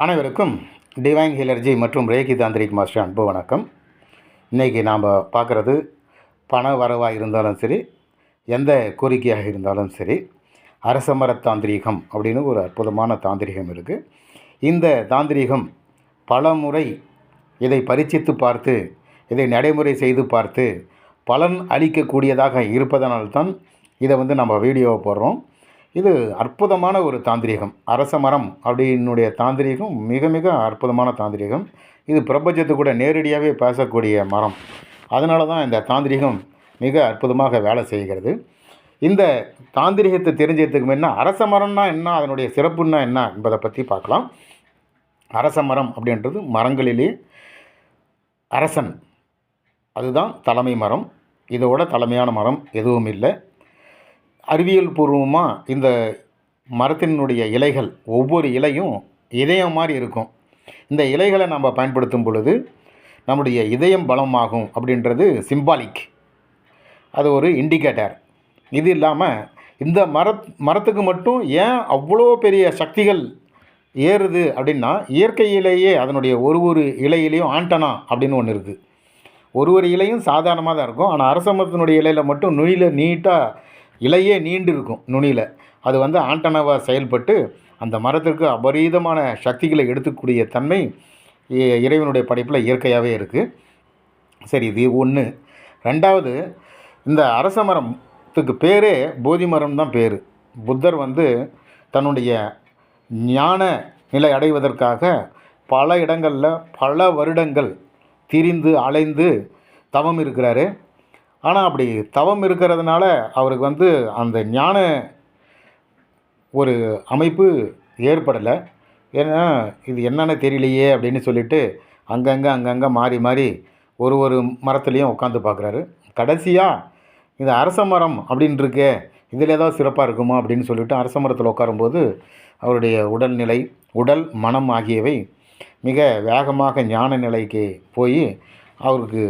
அனைவருக்கும் டிவைன் ஹிலர்ஜி மற்றும் Reiki tantric master அன்பு வணக்கம். இன்றைக்கி நாம் பார்க்குறது பண வரவாக இருந்தாலும் சரி எந்த கோரிக்கையாக இருந்தாலும் சரி அரசமர தாந்திரீகம் அப்படின்னு ஒரு அற்புதமான தாந்திரிகம் இருக்குது இந்த தாந்திரிகம் பல முறை இதை பரிச்சித்து பார்த்து இதை நடைமுறை செய்து பார்த்து பலன் அளிக்கக்கூடியதாக இருப்பதனால்தான் இதை வந்து நம்ம வீடியோவை போடுறோம். இது அற்புதமான ஒரு தாந்திரிகம். அரச மரம் அப்படின்னுடைய தாந்திரிகம் மிக மிக அற்புதமான தாந்திரிகம். இது பிரபஞ்சத்து கூட நேரடியாகவே பேசக்கூடிய மரம். அதனால தான் இந்த தாந்திரிகம் மிக அற்புதமாக வேலை செய்கிறது. இந்த தாந்திரிகத்தை தெரிஞ்சதுக்கு முன்ன அரச மரம்னா என்ன அதனுடைய சிறப்புன்னா என்ன என்பதை பற்றி பார்க்கலாம். அரச மரம் அப்படின்றது மரங்களிலே அரசன். அதுதான் தலைமை மரம். இதோட தலைமையான மரம் எதுவும் இல்லை. அறிவியல் பூர்வமாக இந்த மரத்தினுடைய இலைகள் ஒவ்வொரு இலையும் இதயம் மாதிரி இருக்கும். இந்த இலைகளை நம்ம பயன்படுத்தும் பொழுது நம்முடைய இதயம் பலமாகும் அப்படின்றது சிம்பாலிக் அது ஒரு இண்டிகேட்டர் இது இல்லாமல் இந்த மர மரத்துக்கு மட்டும் ஏன் அவ்வளோ பெரிய சக்திகள் ஏறுது அப்படின்னா இயற்கையிலேயே அதனுடைய ஒரு ஒரு இலையிலையும் ஆண்டனா அப்படின்னு ஒன்று இருக்குது ஒரு ஒரு இலையும் சாதாரணமாக தான் இருக்கும். ஆனால் அரச மரத்தினுடைய இலையில் மட்டும் நுனியில் நீட்டாக இலையே நீண்டிருக்கும் நுனியில். அது வந்து ஆண்டனவாக செயல்பட்டு அந்த மரத்திற்கு அபரீதமான சக்திகளை எடுத்துக்கூடிய தன்மை இ- இறைவனுடைய படைப்பில் இயற்கையாகவே இருக்குது சரி இது ஒன்று ரெண்டாவது இந்த அரச மரத்துக்கு பேரே போதி மரம் தான் பேர். புத்தர் வந்து தன்னுடைய ஞான நிலை அடைவதற்காக பல இடங்களில் பல வருடங்கள் திரிந்து அலைந்து தவம் இருக்கிறாரு. ஆனால் அப்படி தவம் இருக்கிறதுனால அவருக்கு வந்து அந்த ஞான ஒரு அமைப்பு ஏற்படலை. ஏன்னா இது என்னென்னு தெரியலையே அப்படின்னு சொல்லிட்டு அங்கங்கே அங்கங்கே மாறி மாறி ஒரு ஒரு மரத்துலேயும் உட்காந்து பார்க்குறாரு கடைசியாக இது அரச மரம் அப்படின்னு இருக்கே இதில் ஏதாவது சிறப்பாக இருக்குமா அப்படின்னு சொல்லிட்டு அரச மரத்தில் உட்காரும்போது அவருடைய உடல்நிலை உடல் மனம் ஆகியவை மிக வேகமாக ஞான நிலைக்கு போய் அவருக்கு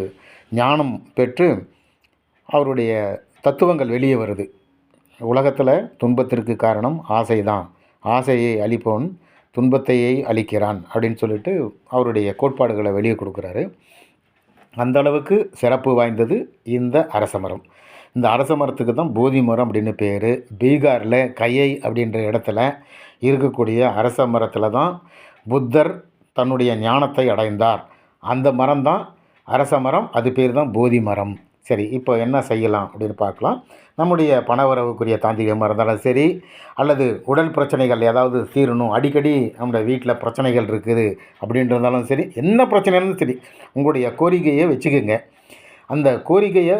ஞானம் பெற்று அவருடைய தத்துவங்கள் வெளியே வருது. உலகத்தில் துன்பத்திற்கு காரணம் ஆசை தான் ஆசையை அளிப்பவன் துன்பத்தையே அளிக்கிறான் அப்படின்னு சொல்லிட்டு அவருடைய கோட்பாடுகளை வெளியே கொடுக்குறாரு. அந்த அளவுக்கு சிறப்பு வாய்ந்தது இந்த அரச மரம். இந்த அரச மரத்துக்கு தான் போதி மரம் அப்படின்னு பேர். பீகாரில் கையை அப்படின்ற இடத்துல இருக்கக்கூடிய அரச மரத்தில் தான் புத்தர் தன்னுடைய ஞானத்தை அடைந்தார். அந்த மரம் தான் அரச மரம். அது பேர் தான் போதி மரம். சரி இப்போ என்ன செய்யலாம் அப்படின்னு பார்க்கலாம். நம்முடைய பணவரவுக்குரிய தாந்திரிகமாக இருந்தாலும் சரி அல்லது உடல் பிரச்சனைகள் ஏதாவது தீரணும் அடிக்கடி நம்முடைய வீட்டில் பிரச்சனைகள் இருக்குது அப்படின்றதாலும் சரி என்ன பிரச்சனை இருந்தாலும் சரி உங்களுடைய கோரிக்கையை வச்சுக்கோங்க. அந்த கோரிக்கையை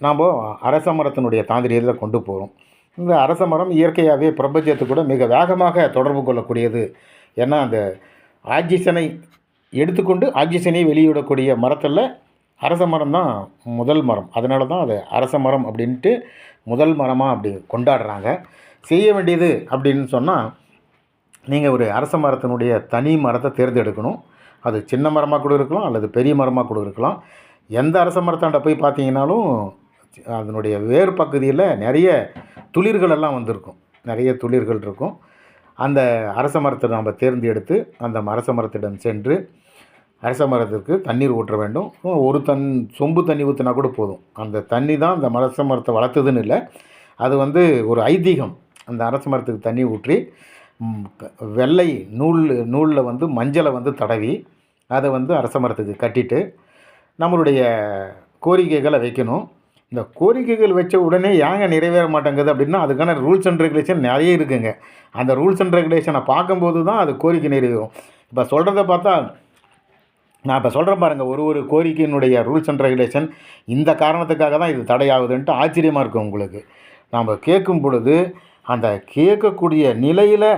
நாம் அரச மரத்தினுடைய தாந்திரியத்தில் கொண்டு போகிறோம் இந்த அரச மரம் இயற்கையாகவே பிரபஞ்சத்து கூட மிக வேகமாக தொடர்பு கொள்ளக்கூடியது. ஏன்னா அந்த ஆக்சிஜனை எடுத்துக்கொண்டு ஆக்சிஜனை வெளியிடக்கூடிய மரத்தில் அரச மரம் தான் முதல் மரம். அதனால தான் அது அரச மரம் அப்படின்ட்டு முதல் மரமாக அப்படி கொண்டாடுறாங்க. செய்ய வேண்டியது அப்படின்னு சொன்னால் நீங்கள் ஒரு அரச மரத்தினுடைய தனி மரத்தை தேர்ந்தெடுக்கணும். அது சின்ன மரமாக கூட இருக்கலாம் அல்லது பெரிய மரமாக கூட இருக்கலாம். எந்த அரச மரத்தாண்ட போய் பார்த்தீங்கன்னாலும் அதனுடைய வேர் பகுதியில் நிறைய துளிர்கள் எல்லாம் வந்திருக்கும். நிறைய துளிர்கள் இருக்கும். அந்த அரச மரத்தை நம்ம தேர்ந்தெடுத்து அந்த அரச மரத்திடம் சென்று அரச மரத்திற்கு தண்ணீர் ஊற்ற வேண்டும். ஒரு தன் சொம்பு தண்ணி ஊற்றினா கூட போதும். அந்த தண்ணி தான் அந்த அரச மரத்தை வளர்த்ததுன்னு இல்லை. அது வந்து ஒரு ஐதீகம். அந்த அரச மரத்துக்கு தண்ணி ஊற்றி க- வெள்ளை நூல் நூலில் வந்து மஞ்சளை வந்து தடவி அதை வந்து அரச மரத்துக்கு கட்டிட்டு நம்மளுடைய கோரிக்கைகளை வைக்கணும். இந்த கோரிக்கைகள் வச்ச உடனே ஏங்க நிறைவேற மாட்டேங்குது அப்படின்னா அதுக்கான ரூல்ஸ் அண்ட் ரெகுலேஷன் நிறைய இருக்குங்க. அந்த ரூல்ஸ் அண்ட் ரெகுலேஷனை பார்க்கும்போது தான் அது கோரிக்கை நிறைவேறும். இப்போ சொல்கிறத பார்த்தா நான் இப்போ சொல்கிறேன் பாருங்கள் ஒரு ஒரு கோரிக்கையினுடைய ரூல்ஸ் அண்ட் ரெகுலேஷன் இந்த காரணத்துக்காக தான் இது தடையாகுதுன்ட்டு ஆச்சரியமாக இருக்கும் உங்களுக்கு. நாம் கேட்கும் பொழுது அந்த கேட்கக்கூடிய நிலையில்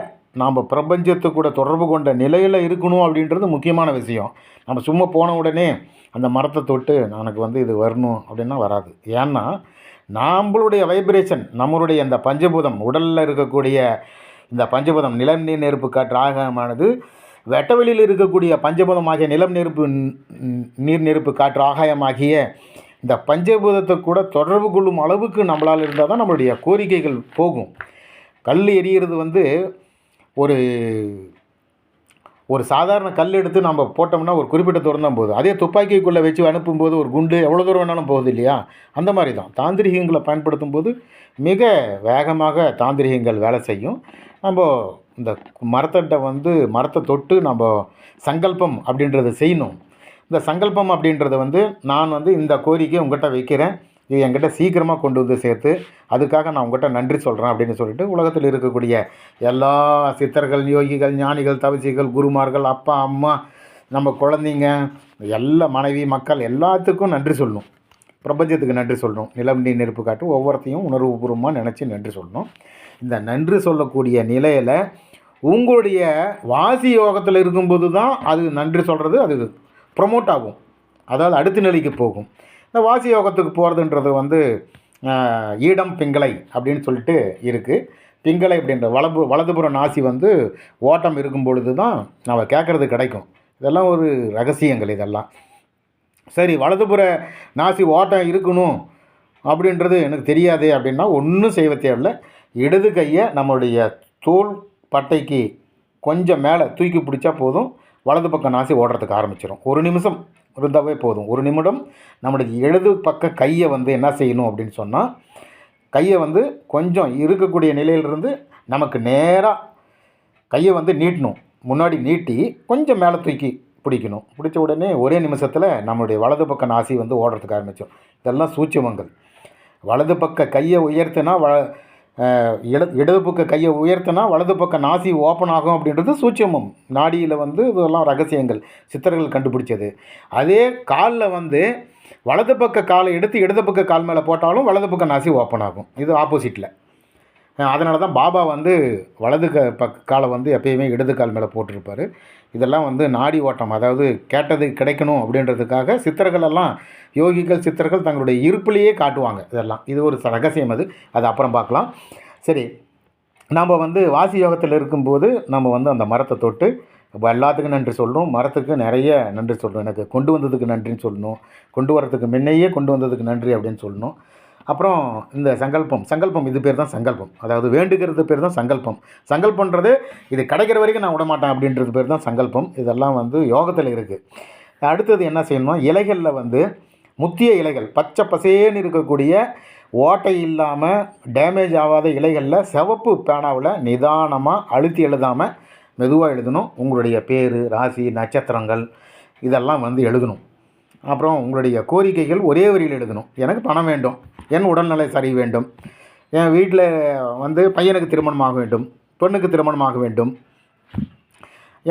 நாம் பிரபஞ்சத்து கூட தொடர்பு கொண்ட நிலையில் இருக்கணும் அப்படின்றது முக்கியமான விஷயம். நம்ம சும்மா போன உடனே அந்த மரத்தை தொட்டு எனக்கு வந்து இது வரணும் அப்படின்னா வராது. ஏன்னா நம்மளுடைய வைப்ரேஷன் நம்மளுடைய இந்த பஞ்சபூதம் உடலில் இருக்கக்கூடிய இந்த பஞ்சபூதம் நிலம் நீர் நெருப்பு காற்று ஆகமானது வெட்டவெளியில் இருக்கக்கூடிய பஞ்சபூதமாகிய நிலம் நெருப்பு நீர் நெருப்பு காற்று ஆகாயமாகிய இந்த பஞ்சபூதத்தை கூட தொடர்பு கொள்ளும் அளவுக்கு நம்மளால் இருந்தால் தான் நம்மளுடைய கோரிக்கைகள் போகும். கல் எரியிறது வந்து ஒரு ஒரு சாதாரண கல் எடுத்து நம்ம போட்டோம்னா ஒரு குறிப்பிட்ட தூரம் தான் போகுது. அதே துப்பாக்கிக்குள்ளே வச்சு அனுப்பும்போது ஒரு குண்டு எவ்வளோ தூரம் வேணாலும் போகுது இல்லையா? அந்த மாதிரி தான். தாந்திரிகங்களை பயன்படுத்தும் போது மிக வேகமாக தாந்திரிகங்கள் வேலை செய்யும். நம்ம இந்த மரத்தட்டை வந்து மரத்தை தொட்டு நம்ம சங்கல்பம் அப்படின்றத செய்யணும். இந்த சங்கல்பம் அப்படின்றத வந்து நான் வந்து இந்த கோரிக்கை உங்கள்கிட்ட வைக்கிறேன். இது என்கிட்ட சீக்கிரமாக கொண்டு வந்து சேர்த்து அதுக்காக நான் உங்கள்கிட்ட நன்றி சொல்கிறேன் அப்படின்னு சொல்லிட்டு உலகத்தில் இருக்கக்கூடிய எல்லா சித்தர்கள் யோகிகள் ஞானிகள் தவசிகள் குருமார்கள் அப்பா அம்மா நம்ம குழந்தைங்க எல்லா மனைவி மக்கள் எல்லாத்துக்கும் நன்றி சொல்லணும். பிரபஞ்சத்துக்கு நன்றி சொல்லணும். நிலம் நீர் நெருப்பு காட்டு ஒவ்வொருத்தையும் உணர்வுபூர்வமாக நினச்சி நன்றி சொல்லணும். இந்த நன்றி சொல்லக்கூடிய நிலையில் உங்களுடைய வாசி யோகத்தில் இருக்கும்போது தான் அது நன்றி சொல்கிறது அது ப்ரொமோட் ஆகும். அதாவது அடுத்த நிலைக்கு போகும். இந்த வாசி யோகத்துக்கு போகிறதுன்றது வந்து ஈடம் பிங்களை அப்படின்னு சொல்லிட்டு இருக்குது பிங்களை அப்படின்ற வலபு வலதுபுற நாசி வந்து ஓட்டம் இருக்கும் பொழுது தான் நம்ம கேட்குறது கிடைக்கும். இதெல்லாம் ஒரு ரகசியங்கள் இதெல்லாம். சரி வலதுபுற நாசி ஓட்டம் இருக்கணும் அப்படின்றது எனக்கு தெரியாது அப்படின்னா ஒன்றும் செய்ய தேவையில்ல. இடது கையை நம்மளுடைய தோல் பட்டைக்கு கொஞ்சம் மேலே தூக்கி பிடிச்சா போதும். வலது பக்கம் நாசி ஓடுறதுக்கு ஆரம்பிச்சிடும் ஒரு நிமிஷம் இருந்தாவே போதும். ஒரு நிமிடம் நம்மளுடைய இடது பக்க கையை வந்து என்ன செய்யணும் அப்படின்னு சொன்னால் கையை வந்து கொஞ்சம் இருக்கக்கூடிய நிலையிலிருந்து நமக்கு நேராக கையை வந்து நீட்டணும். முன்னாடி நீட்டி கொஞ்சம் மேலே தூக்கி பிடிக்கணும். பிடிச்ச உடனே ஒரே நிமிஷத்தில் நம்மளுடைய வலது பக்க நாசி வந்து ஓடுறதுக்கு ஆரம்பித்தோம் இதெல்லாம் சூட்சமங்கள். வலது பக்க கையை உயர்த்தினா வ இட இடது பக்க கையை உயர்த்தினா வலது பக்க நாசி ஓப்பன் ஆகும் அப்படின்றது சூட்சமம். நாடியில் வந்து இதெல்லாம் ரகசியங்கள் சித்தர்கள் கண்டுபிடிச்சது. அதே காலில் வந்து வலது பக்க காலை எடுத்து இடது பக்க கால் மேலே போட்டாலும் வலது பக்க நாசி ஓப்பன் ஆகும். இது ஆப்போசிட்டில் அதனால தான் பாபா வந்து வலது க பக் காலை வந்து எப்பயுமே இடது கால் மேலே போட்டிருப்பார். இதெல்லாம் வந்து நாடி ஓட்டம் அதாவது கேட்டது கிடைக்கணும் அப்படின்றதுக்காக சித்தர்கள் எல்லாம் யோகிகள் சித்தர்கள் தங்களுடைய இருப்பிலேயே காட்டுவாங்க இதெல்லாம். இது ஒரு ரகசியம் அது. அது அப்புறம் பார்க்கலாம். சரி நாம் வந்து வாசி யோகத்தில் இருக்கும்போது நம்ம வந்து அந்த மரத்தை தொட்டு இப்போ எல்லாத்துக்கும் நன்றி சொல்லணும் மரத்துக்கு நிறைய நன்றி சொல்லணும் எனக்கு கொண்டு வந்ததுக்கு நன்றின்னு சொல்லணும். கொண்டு வரதுக்கு முன்னையே கொண்டு வந்ததுக்கு நன்றி அப்படின்னு சொல்லணும். அப்புறம் இந்த சங்கல்பம் சங்கல்பம் இது பேர் தான் சங்கல்பம். அதாவது வேண்டுகிறது பேர் தான் சங்கல்பம். சங்கல்பன்றது இது கிடைக்கிற வரைக்கும் நான் விட மாட்டேன் அப்படின்றது பேர் தான் சங்கல்பம். இதெல்லாம் வந்து யோகத்தில் இருக்குது அடுத்தது என்ன செய்யணும் இலைகளில் வந்து முத்திய இலைகள் பச்சை பசேன்னு இருக்கக்கூடிய ஓட்டை இல்லாமல் டேமேஜ் ஆகாத இலைகளில் சிவப்பு பேனாவில் நிதானமாக அழுத்தி எழுதாமல் மெதுவாக எழுதணும். உங்களுடைய பேர் ராசி நட்சத்திரங்கள் இதெல்லாம் வந்து எழுதணும். அப்புறம் உங்களுடைய கோரிக்கைகள் ஒரே வரியில் எழுதணும். எனக்கு பணம் வேண்டும். என் உடல்நிலை சரி வேண்டும். என் வீட்டில் வந்து பையனுக்கு திருமணம் ஆக வேண்டும். பெண்ணுக்கு திருமணம் ஆக வேண்டும்.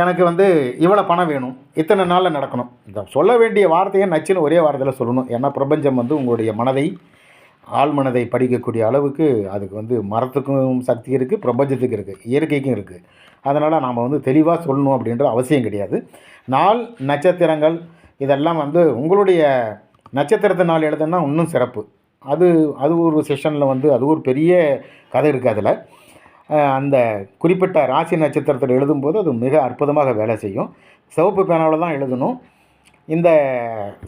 எனக்கு வந்து இவ்வளோ பணம் வேணும். இத்தனை நாளில் நடக்கணும். இதை சொல்ல வேண்டிய வார்த்தையை நச்சுன்னு ஒரே வாரத்தில் சொல்லணும். ஏன்னா பிரபஞ்சம் வந்து உங்களுடைய மனதை ஆள் மனதை படிக்கக்கூடிய அளவுக்கு அதுக்கு வந்து மரத்துக்கும் சக்தி இருக்குது பிரபஞ்சத்துக்கு இருக்குது இயற்கைக்கும் இருக்குது அதனால் நாம் வந்து தெளிவாக சொல்லணும் அப்படின்ற அவசியம் கிடையாது. நாள் நட்சத்திரங்கள் இதெல்லாம் வந்து உங்களுடைய நட்சத்திரத்தினால் எழுதுனா இன்னும் சிறப்பு. அது அது ஒரு செஷனில் வந்து அது ஒரு பெரிய கதை இருக்குது அதில். அந்த குறிப்பிட்ட ராசி நட்சத்திரத்தில் எழுதும்போது அது மிக அற்புதமாக வேலை செய்யும். சிவப்பு பேனாவில் தான் எழுதணும். இந்த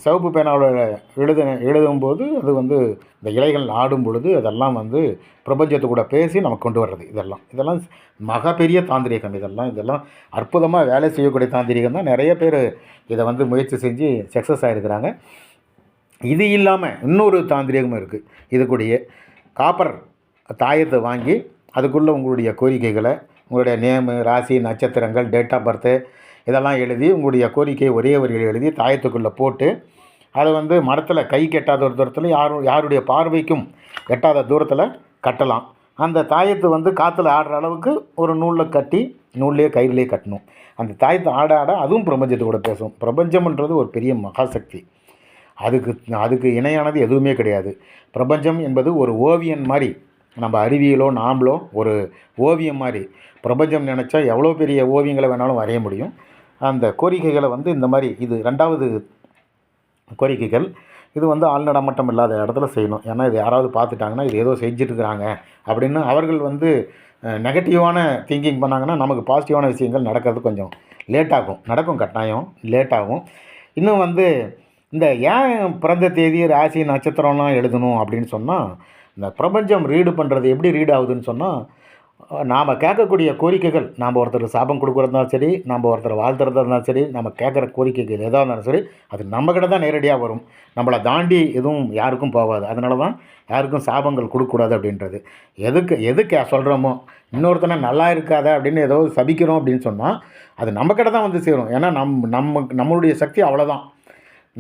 சிவப்பு பேனாவில் எழுத எழுதும்போது அது வந்து இந்த இலைகள் ஆடும் பொழுது அதெல்லாம் வந்து பிரபஞ்சத்து கூட பேசி நமக்கு கொண்டு வர்றது இதெல்லாம். இதெல்லாம் மகப்பெரிய பெரிய தாந்திரிகம் இதெல்லாம். இதெல்லாம் அற்புதமாக வேலை செய்யக்கூடிய தாந்திரிகம் தான். நிறைய பேர் இதை வந்து முயற்சி செஞ்சு சக்ஸஸ் ஆகிருக்கிறாங்க இது இல்லாமல் இன்னொரு தாந்திரிகமும் இருக்குது இதுக்குடைய காப்பர் தாயத்தை வாங்கி அதுக்குள்ளே உங்களுடைய கோரிக்கைகளை உங்களுடைய நேமு ராசி நட்சத்திரங்கள் டேட் ஆஃப் பர்த்து இதெல்லாம் எழுதி உங்களுடைய கோரிக்கையை ஒரே வரியில் எழுதி தாயத்துக்குள்ளே போட்டு அதை வந்து மரத்தில் கை கெட்டாத ஒரு தூரத்தில் யாரும் யாருடைய பார்வைக்கும் எட்டாத தூரத்தில் கட்டலாம். அந்த தாயத்தை வந்து காற்றுல ஆடுற அளவுக்கு ஒரு நூலில் கட்டி நூல்லையே கயிறுலேயே கட்டணும். அந்த தாயத்தை ஆட ஆட அதுவும் பிரபஞ்சத்தை கூட பேசும். பிரபஞ்சம்ன்றது ஒரு பெரிய மகாசக்தி. அதுக்கு அதுக்கு இணையானது எதுவுமே கிடையாது. பிரபஞ்சம் என்பது ஒரு ஓவியன் மாதிரி நம்ம அறிவியலோ நாம்ளோ ஒரு ஓவியம் மாதிரி பிரபஞ்சம் நினச்சா எவ்வளோ பெரிய ஓவியங்களை வேணாலும் வரைய முடியும். அந்த கோரிக்கைகளை வந்து இந்த மாதிரி இது ரெண்டாவது கோரிக்கைகள். இது வந்து ஆள் இல்லாத இடத்துல செய்யணும். ஏன்னா இது யாராவது பார்த்துட்டாங்கன்னா இது ஏதோ செஞ்சுட்டு இருக்கிறாங்க அப்படின்னு அவர்கள் வந்து நெகட்டிவான திங்கிங் பண்ணாங்கன்னா நமக்கு பாசிட்டிவான விஷயங்கள் நடக்கிறது கொஞ்சம் லேட் ஆகும். நடக்கும் கட்டாயம் லேட் ஆகும். இன்னும் வந்து இந்த ஏன் பிறந்த தேதி ராசி நட்சத்திரம்லாம் எழுதணும் அப்படின்னு சொன்னால் இந்த பிரபஞ்சம் ரீடு பண்ணுறது எப்படி ரீட் ஆகுதுன்னு சொன்னால் நாம் கேட்கக்கூடிய கோரிக்கைகள் நாம் ஒருத்தர் சாபம் கொடுக்குறதா சரி நம்ம ஒருத்தர் வாழ்த்துறதா இருந்தாலும் சரி நம்ம கேட்குற கோரிக்கைகள் எதாக இருந்தாலும் சரி அது நம்மக்கிட்ட தான் நேரடியாக வரும். நம்மளை தாண்டி எதுவும் யாருக்கும் போகாது. அதனால தான் யாருக்கும் சாபங்கள் கொடுக்கக்கூடாது அப்படின்றது. எதுக்கு எதுக்கு சொல்கிறோமோ இன்னொருத்தனை நல்லா இருக்காத அப்படின்னு ஏதோ சபிக்கிறோம் அப்படின்னு சொன்னால் அது நம்மக்கிட்ட தான் வந்து சேரும். ஏன்னா நம் நம்ம நம்மளுடைய சக்தி அவ்வளோதான்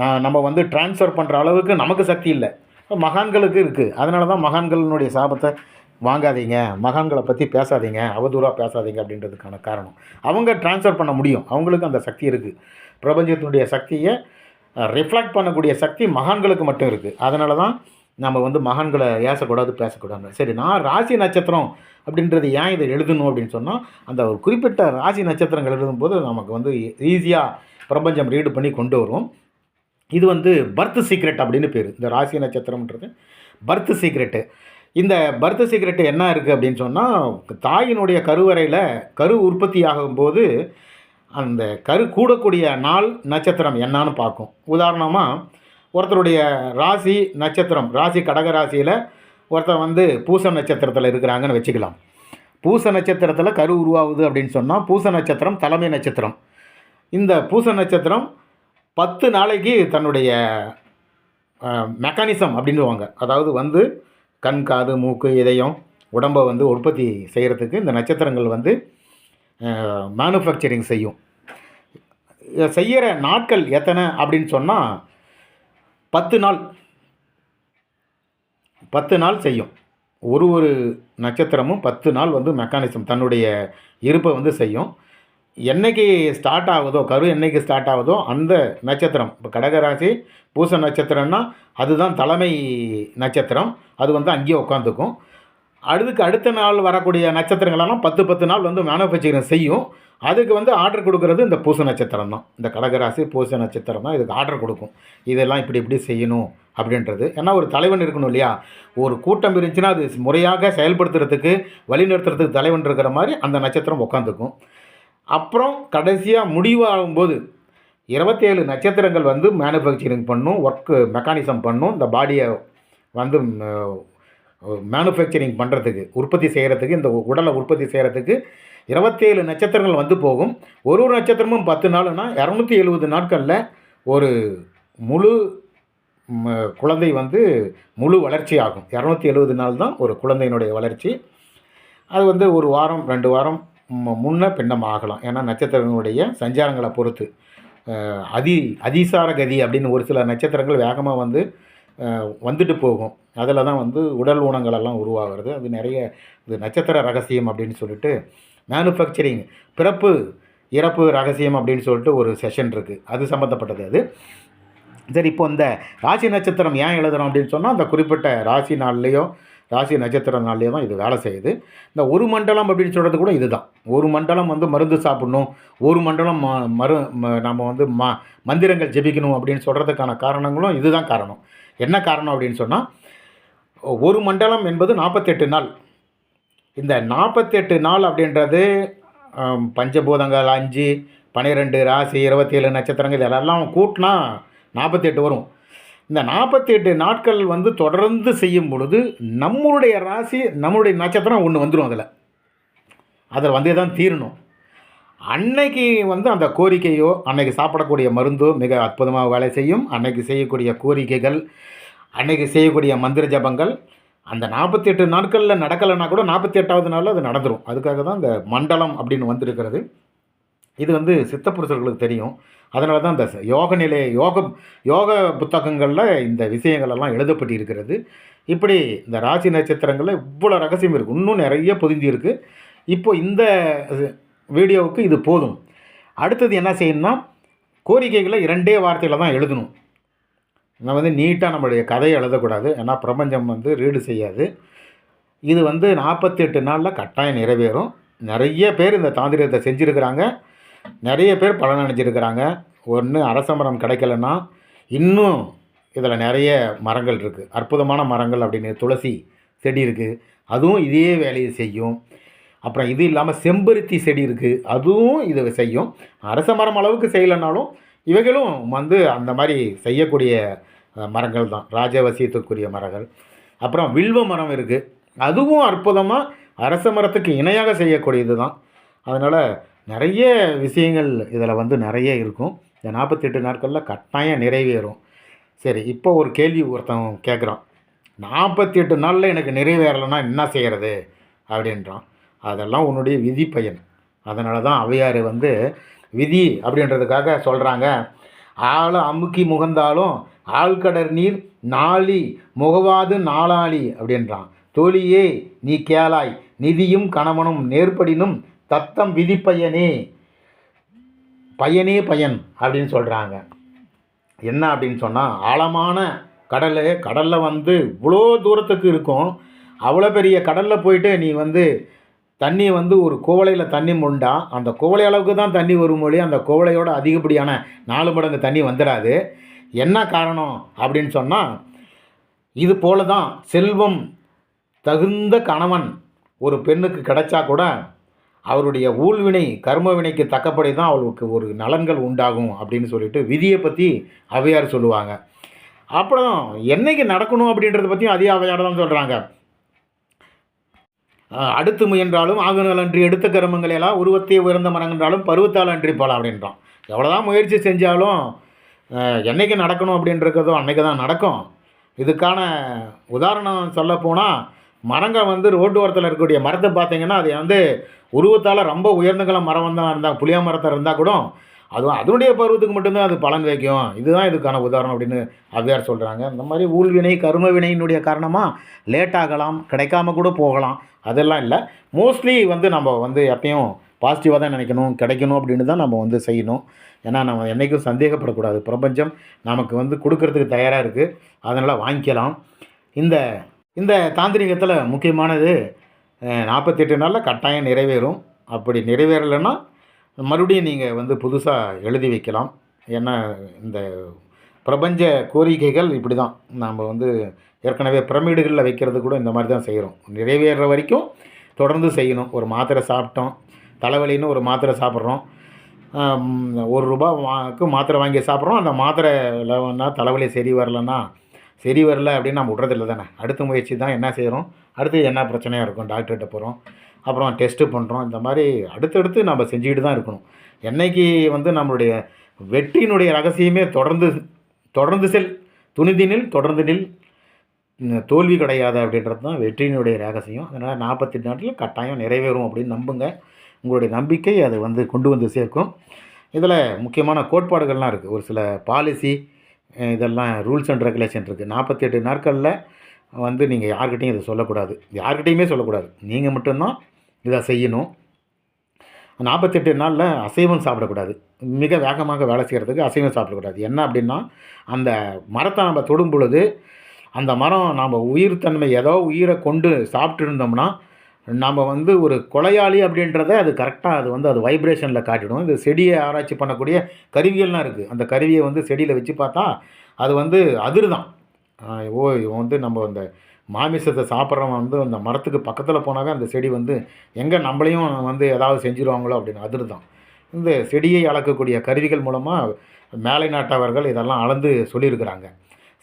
நான் நம்ம வந்து ட்ரான்ஸ்ஃபர் பண்ணுற அளவுக்கு நமக்கு சக்தி இல்லை. மகான்களுக்கு இருக்குது அதனால தான் மகான்களினுடைய சாபத்தை வாங்காதீங்க. மகான்களை பற்றி பேசாதீங்க. அவதூறாக பேசாதீங்க அப்படின்றதுக்கான காரணம். அவங்க ட்ரான்ஸ்ஃபர் பண்ண முடியும். அவங்களுக்கு அந்த சக்தி இருக்குது பிரபஞ்சத்தினுடைய சக்தியை ரிஃப்ளெக்ட் பண்ணக்கூடிய சக்தி மகான்களுக்கு மட்டும் இருக்குது அதனால தான் நம்ம வந்து மகான்களை ஏசக்கூடாது பேசக்கூடாது சரி நான் ராசி நட்சத்திரம் அப்படின்றது ஏன் இதை எழுதணும் அப்படின்னு சொன்னால் அந்த ஒரு குறிப்பிட்ட ராசி நட்சத்திரங்கள் எழுதும்போது நமக்கு வந்து ஈஸியாக பிரபஞ்சம் ரீடு பண்ணி கொண்டு வரும் இது வந்து பர்த் சீக்ரெட் அப்படின்னு பேர். இந்த ராசி நட்சத்திரம்ன்றது பர்த் சீக்ரெட்டு. இந்த பர்த் சீக்ரெட்டு என்ன இருக்குது அப்படின்னு சொன்னால் தாயினுடைய கருவறையில் கரு உற்பத்தி ஆகும்போது அந்த கரு கூடக்கூடிய நாள் நட்சத்திரம் என்னான்னு பார்க்கும். உதாரணமாக ஒருத்தருடைய ராசி நட்சத்திரம் ராசி கடக ராசியில் ஒருத்தர் வந்து பூச நட்சத்திரத்தில் இருக்கிறாங்கன்னு வச்சுக்கலாம். பூச நட்சத்திரத்தில் கரு உருவாகுது அப்படின்னு சொன்னால் பூச நட்சத்திரம் தலைமை நட்சத்திரம். இந்த பூச நட்சத்திரம் பத்து நாளைக்கு தன்னுடைய மெக்கானிசம் அப்படின்வாங்க அதாவது வந்து கண் காது மூக்கு இதயம் உடம்பை வந்து உற்பத்தி செய்கிறதுக்கு இந்த நட்சத்திரங்கள் வந்து மேனுஃபேக்சரிங் செய்யும். செய்கிற நாட்கள் எத்தனை அப்படின்னு சொன்னால் பத்து நாள். பத்து நாள் செய்யும். ஒரு ஒரு நட்சத்திரமும் பத்து நாள் வந்து மெக்கானிசம் தன்னுடைய இருப்பை வந்து செய்யும். என்னைக்கு ஸ்டார்ட் ஆகுதோ கரு என்னைக்கு ஸ்டார்ட் ஆகுதோ அந்த நட்சத்திரம். இப்போ கடகராசி பூச நட்சத்திரம்னா அதுதான் தலைமை நட்சத்திரம். அது வந்து அங்கேயே உட்காந்துக்கும் அதுக்கு அடுத்த நாள் வரக்கூடிய நட்சத்திரங்களெல்லாம் பத்து பத்து நாள் வந்து மேனுஃபேக்சரிங் செய்யும். அதுக்கு வந்து ஆர்டர் கொடுக்குறது இந்த பூச நட்சத்திரம் தான். இந்த கடகராசி பூச நட்சத்திரம் தான் இதுக்கு ஆர்டர் கொடுக்கும். இதெல்லாம் இப்படி இப்படி செய்யணும் அப்படின்றது. ஏன்னா ஒரு தலைவன் இருக்கணும் இல்லையா? ஒரு கூட்டம் இருந்துச்சுன்னா அது முறையாக செயல்படுத்துறதுக்கு வழிநடத்துறதுக்கு தலைவன் இருக்கிற மாதிரி அந்த நட்சத்திரம் உட்காந்துக்கும் அப்புறம் கடைசியாக முடிவாகும்போது இருபத்தேழு நட்சத்திரங்கள் வந்து மேனுஃபேக்சரிங் பண்ணும் ஒர்க்கு மெக்கானிசம் பண்ணும். இந்த பாடியை வந்து மேனுஃபேக்சரிங் பண்ணுறதுக்கு உற்பத்தி செய்கிறதுக்கு இந்த உடலை உற்பத்தி செய்கிறதுக்கு இருபத்தேழு நட்சத்திரங்கள் வந்து போகும். ஒரு ஒரு நட்சத்திரமும் பத்து நாளுனா இரநூத்தி எழுபது நாட்களில் ஒரு முழு குழந்தை வந்து முழு வளர்ச்சி ஆகும். இரநூத்தி எழுபது நாள் தான் ஒரு குழந்தையினுடைய வளர்ச்சி. அது வந்து ஒரு வாரம் ரெண்டு வாரம் முன்ன பின்னம் ஆகலாம். ஏன்னா நட்சத்திரங்களுடைய சஞ்சாரங்களை பொறுத்து அதி அதிசார கதி அப்படின்னு ஒரு சில நட்சத்திரங்கள் வேகமாக வந்து வந்துட்டு போகும். அதில் தான் வந்து உடல் ஊனங்களெல்லாம் உருவாகிறது. அது நிறைய இது நட்சத்திர ரகசியம் அப்படின்னு சொல்லிட்டு மேனுஃபேக்சரிங் பிறப்பு இறப்பு ரகசியம் அப்படின்னு சொல்லிட்டு ஒரு செஷன் இருக்குது அது சம்மந்தப்பட்டது அது. சரி இப்போ இந்த ராசி நட்சத்திரம் ஏன் எழுதுகிறோம் அப்படின்னு சொன்னால் அந்த குறிப்பிட்ட ராசி நாள்லேயோ ராசி நட்சத்திரனாலே நாள்லேயே தான் இது வேலை செய்யுது. இந்த ஒரு மண்டலம் அப்படின்னு சொல்கிறது கூட இதுதான். ஒரு மண்டலம் வந்து மருந்து சாப்பிடணும். ஒரு மண்டலம் ம மரு நம்ம வந்து ம மந்திரங்கள் ஜெபிக்கணும் அப்படின்னு சொல்கிறதுக்கான காரணங்களும் இதுதான் காரணம். என்ன காரணம் அப்படின்னு சொன்னால் ஒரு மண்டலம் என்பது நாற்பத்தெட்டு நாள். இந்த நாற்பத்தெட்டு நாள் அப்படின்றது பஞ்சபூதங்கள் அஞ்சு பன்னிரெண்டு ராசி இருபத்தேழு நட்சத்திரங்கள் இதெல்லாம் கூட்டினா நாற்பத்தெட்டு வரும். இந்த நாற்பத்தி எட்டு நாட்கள் வந்து தொடர்ந்து செய்யும் பொழுது நம்மளுடைய ராசி நம்மளுடைய நட்சத்திரம் ஒன்று வந்துடும் அதில். அதில் வந்தே தான் தீரணும். அன்னைக்கு வந்து அந்த கோரிக்கையோ அன்னைக்கு சாப்பிடக்கூடிய மருந்தோ மிக அற்புதமாக வேலை செய்யும். அன்னைக்கு செய்யக்கூடிய கோரிக்கைகள் அன்னைக்கு செய்யக்கூடிய மந்திர ஜபங்கள் அந்த நாற்பத்தி எட்டு நாட்களில் நடக்கலைன்னா கூட நாற்பத்தி எட்டாவது நாளில் அது நடந்துடும் அதுக்காக தான் இந்த மண்டலம் அப்படின்னு வந்திருக்கிறது. இது வந்து சித்த புருஷர்களுக்கு தெரியும். அதனால தான் இந்த யோக நிலை யோகம் யோக புத்தகங்களில் இந்த விஷயங்கள் எல்லாம் எழுதப்பட்டு இருக்கிறது இப்படி இந்த ராசி நட்சத்திரங்களில் இவ்வளோ ரகசியம் இருக்குது இன்னும் நிறைய பொதிஞ்சு இருக்குது இப்போ இந்த வீடியோவுக்கு இது போதும். அடுத்தது என்ன செய்யணும்னா கோரிக்கைகளை இரண்டே வார்த்தையில் தான் எழுதணும். நம்ம வந்து நீட்டாக நம்மளுடைய கதையை எழுதக்கூடாது. ஏன்னா பிரபஞ்சம் வந்து ரீடு செய்யாது. இது வந்து நாற்பத்தெட்டு நாளில் கட்டாயம் நிறைவேறும். நிறைய பேர் இந்த தாந்திரத்தை செஞ்சுருக்கிறாங்க. நிறைய பேர் பலன் அடைஞ்சிருக்கிறாங்க. ஒன்று அரச மரம் கிடைக்கலன்னா இன்னும் இதில் நிறைய மரங்கள் இருக்குது அற்புதமான மரங்கள் அப்படின்னு துளசி செடி இருக்குது அதுவும் இதே வேலையை செய்யும். அப்புறம் இது இல்லாமல் செம்பருத்தி செடி இருக்குது அதுவும் இதை செய்யும். அரச மரம் அளவுக்கு செய்யலைனாலும் இவைகளும் வந்து அந்த மாதிரி செய்யக்கூடிய மரங்கள் தான். ராஜவசியத்துக்குரிய மரங்கள். அப்புறம் வில்வ மரம் இருக்குது அதுவும் அற்புதமாக அரச மரத்துக்கு இணையாக செய்யக்கூடியது தான். அதனால் நிறைய விஷயங்கள் இதில் வந்து நிறைய இருக்கும். இந்த நாற்பத்தெட்டு நாட்களில் கட்டாயம் நிறைவேறும். சரி இப்போ ஒரு கேள்வி ஒருத்தன் கேட்குறான். நாற்பத்தி எட்டு நாளில் எனக்கு நிறைவேறலைன்னா என்ன செய்கிறது அப்படின்றான். அதெல்லாம் உன்னுடைய விதி பயன் அதனால தான் அவையார் வந்து விதி அப்படின்றதுக்காக சொல்கிறாங்க ஆளை அமுக்கி முகந்தாலும் ஆழ்கடர் நீர் நாளி முகவாது நாளாளி அப்படின்றான். தோழியே நீ கேளாய். நிதியும் கணவனும் நேர்படினும் தத்தம் விதிப்பயனே. பயனே பயன் அப்படின்னு சொல்கிறாங்க என்ன அப்படின்னு சொன்னால் ஆழமான கடல் கடலில் வந்து இவ்வளோ தூரத்துக்கு இருக்கும். அவ்வளோ பெரிய கடலில் போயிட்டு நீ வந்து தண்ணி வந்து ஒரு குவளையில் தண்ணி முண்டா அந்த குவளை அளவுக்கு தான் தண்ணி வரும் மொழி அந்த குவளையோட அதிகப்படியான நாலு மடங்கு தண்ணி வந்துடாது. என்ன காரணம் அப்படின்னு சொன்னால் இது போல தான் செல்வம் தகுந்த கணவன் ஒரு பெண்ணுக்கு கிடைச்சா கூட அவருடைய ஊழ்வினை கர்ம வினைக்கு தான் அவளுக்கு ஒரு நலன்கள் உண்டாகும் அப்படின்னு சொல்லிட்டு விதியை பற்றி அவையார் சொல்லுவாங்க. அப்புறம் என்னைக்கு நடக்கணும் அப்படின்றத பற்றியும் அதே அவையார் தான் சொல்கிறாங்க அடுத்து முயன்றாலும் ஆகுநல் அன்றி எடுத்த கருமங்கள் உருவத்தையே உருவத்தை உயர்ந்த மரங்கன்றாலும் பருவத்தால் அன்றி போல அப்படின்றான். எவ்வளோதான் முயற்சி செஞ்சாலும் என்றைக்கு என்னைக்கு நடக்கணும் அப்படின்றதோ அன்னைக்கு தான் நடக்கும். இதுக்கான உதாரணம் சொல்லப்போனால் மரங்கள் வந்து ரோட்டு ஓரத்தில் இருக்கக்கூடிய மரத்தை பார்த்தீங்கன்னா அது வந்து உருவத்தால் ரொம்ப உயர்ந்தங்கள மரம் தான் இருந்தால் புளிய மரத்தை இருந்தால் கூட அதுவும் அதனுடைய பருவத்துக்கு மட்டும்தான் அது பலன் வைக்கும். இதுதான் இதுக்கான உதாரணம் அப்படின்னு அவ்வியார் சொல்கிறாங்க இந்த மாதிரி ஊழ்வினை கரும வினையினுடைய காரணமாக லேட் ஆகலாம் கிடைக்காம கூட போகலாம். அதெல்லாம் இல்லை. மோஸ்ட்லி வந்து நம்ம வந்து எப்பயும் பாசிட்டிவாக தான் நினைக்கணும் கிடைக்கணும் அப்படின்னு தான் நம்ம வந்து செய்யணும். ஏன்னா நம்ம என்றைக்கும் சந்தேகப்படக்கூடாது. பிரபஞ்சம் நமக்கு வந்து கொடுக்கறதுக்கு தயாராக இருக்குது அதனால் வாங்கிக்கலாம். இந்த இந்த தாந்திரிகத்தில் முக்கியமானது நாற்பத்தெட்டு நாளில் கட்டாயம் நிறைவேறும். அப்படி நிறைவேறலைன்னா மறுபடியும் நீங்கள் வந்து புதுசாக எழுதி வைக்கலாம். ஏன்னா இந்த பிரபஞ்ச கோரிக்கைகள் இப்படி தான் நாம் வந்து ஏற்கனவே பிரமிடுகளில் வைக்கிறது கூட இந்த மாதிரி தான் செய்கிறோம் நிறைவேறுற வரைக்கும் தொடர்ந்து செய்யணும். ஒரு மாத்திரை சாப்பிட்டோம். தலைவலின்னு ஒரு மாத்திரை சாப்பிட்றோம். ஒரு ரூபாய்க்கு மாத்திரை வாங்கி சாப்பிட்றோம். அந்த மாத்திரையில் தலைவலி சரி வரலன்னா சரி வரல அப்படின்னு நம்ம விட்றதில்ல தானே. அடுத்த முயற்சி தான் என்ன செய்கிறோம் அடுத்து என்ன பிரச்சனையாக இருக்கும்? டாக்டர்கிட்ட போகிறோம் அப்புறம் டெஸ்ட்டு பண்ணுறோம் இந்த மாதிரி அடுத்தடுத்து நம்ம செஞ்சுக்கிட்டு தான் இருக்கணும். என்னைக்கு வந்து நம்மளுடைய வெற்றியினுடைய ரகசியமே தொடர்ந்து தொடர்ந்து செல் துணிதினில் தொடர்ந்து நில். தோல்வி கிடையாது அப்படின்றது தான் வெற்றியினுடைய ரகசியம். அதனால் நாற்பத்தெட்டு நாட்டில் கட்டாயம் நிறைவேறும் அப்படின்னு நம்புங்க. உங்களுடைய நம்பிக்கை அது வந்து கொண்டு வந்து சேர்க்கும். இதில் முக்கியமான கோட்பாடுகள்லாம் இருக்குது ஒரு சில பாலிசி இதெல்லாம் ரூல்ஸ் அண்ட் ரெகுலேஷன் இருக்குது நாற்பத்தெட்டு நாட்களில் வந்து நீங்கள் யார்கிட்டையும் இதை சொல்லக்கூடாது. யார்கிட்டையுமே சொல்லக்கூடாது. நீங்கள் மட்டும்தான் இதை செய்யணும். நாற்பத்தெட்டு நாளில் அசைவம் சாப்பிடக்கூடாது. மிக வேகமாக வேலை செய்கிறதுக்கு அசைவம் சாப்பிடக்கூடாது. என்ன அப்படின்னா அந்த மரத்தை நம்ம தொடும் பொழுது அந்த மரம் நாம் உயிர் தன்மை ஏதோ உயிரை கொண்டு சாப்பிட்டு இருந்தோம்னா நம்ம வந்து ஒரு கொலையாளி அப்படின்றத அது கரெக்டாக அது வந்து அது வைப்ரேஷனில் காட்டிடும். இது செடியை ஆராய்ச்சி பண்ணக்கூடிய கருவிகள்லாம் இருக்குது அந்த கருவியை வந்து செடியில் வச்சு பார்த்தா அது வந்து அதிர்தான். தான் ஓ இவன் வந்து நம்ம அந்த மாமிசத்தை சாப்பிட்றவன் வந்து அந்த மரத்துக்கு பக்கத்தில் போனாவே அந்த செடி வந்து எங்கே நம்மளையும் வந்து ஏதாவது செஞ்சுருவாங்களோ அப்படின்னு அதிர்தான். இந்த செடியை அளக்கக்கூடிய கருவிகள் மூலமாக மேலை நாட்டவர்கள் இதெல்லாம் அளந்து சொல்லியிருக்கிறாங்க.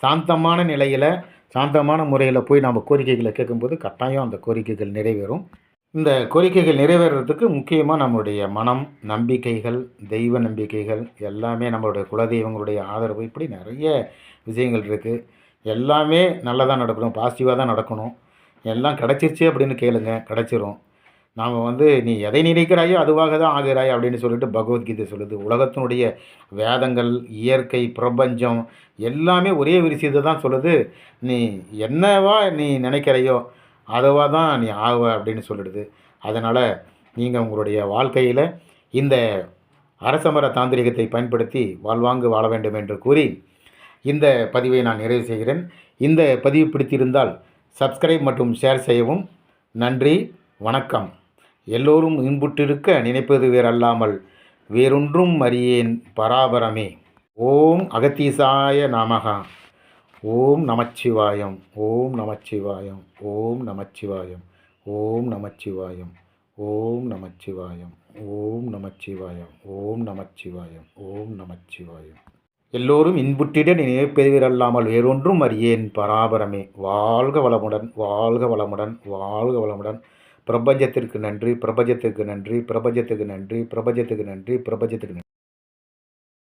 சாந்தமான நிலையில் சாந்தமான முறையில் போய் நம்ம கோரிக்கைகளை கேட்கும்போது கட்டாயம் அந்த கோரிக்கைகள் நிறைவேறும். இந்த கோரிக்கைகள் நிறைவேறதுக்கு முக்கியமாக நம்மளுடைய மனம் நம்பிக்கைகள் தெய்வ நம்பிக்கைகள் எல்லாமே நம்மளுடைய குலதெய்வங்களுடைய ஆதரவு இப்படி நிறைய விஷயங்கள் இருக்குது எல்லாமே நல்லதாக நடக்கணும் பாசிட்டிவாக தான் நடக்கணும். எல்லாம் கிடச்சிருச்சு அப்படின்னு கேளுங்க கிடச்சிரும். நாம் வந்து நீ எதை நினைக்கிறாயோ அதுவாக தான் ஆகிறாய் அப்படின்னு சொல்லிட்டு பகவத்கீதை சொல்லுது. உலகத்தினுடைய வேதங்கள் இயற்கை பிரபஞ்சம் எல்லாமே ஒரே விஷயத்தை தான் சொல்லுது. நீ என்னவா நீ நினைக்கிறையோ அதுவாக தான் நீ ஆவ அப்படின்னு சொல்லிடுது. அதனால் நீங்கள் உங்களுடைய வாழ்க்கையில் இந்த அரசமர தாந்திரிகத்தை பயன்படுத்தி வாழ்வாங்கு வாழ வேண்டும் என்று கூறி இந்த பதிவை நான் நிறைவு செய்கிறேன். இந்த பதிவு பிடித்திருந்தால் சப்ஸ்கிரைப் மற்றும் ஷேர் செய்யவும். நன்றி வணக்கம். எல்லோரும் இன்புற்றிருக்க நினைப்பது வேறல்லாமல் வேறொன்றும் அறியேன் பராபரமே. ஓம் அகத்தீசாய நமகா ஓம் நமச்சிவாயம். ஓம் நமச்சிவாயம். ஓம் நமச்சிவாயம். ஓம் நமச்சிவாயம். ஓம் நமச்சிவாயம். ஓம் நமச்சிவாயம். ஓம் நமச்சிவாயம். ஓம் நமச்சிவாயம். எல்லோரும் இன்புற்றிட நினைப்பெறுவீரல்லாமல் வேறொன்றும் அறியேன். பராபரமே. வாழ்க வளமுடன் வாழ்க வளமுடன் வாழ்க வளமுடன். பிரபஞ்சத்திற்கு நன்றி பிரபஞ்சத்துக்கு நன்றி பிரபஞ்சத்துக்கு நன்றி பிரபஞ்சத்துக்கு நன்றி பிரபஞ்சத்துக்கு நன்றி.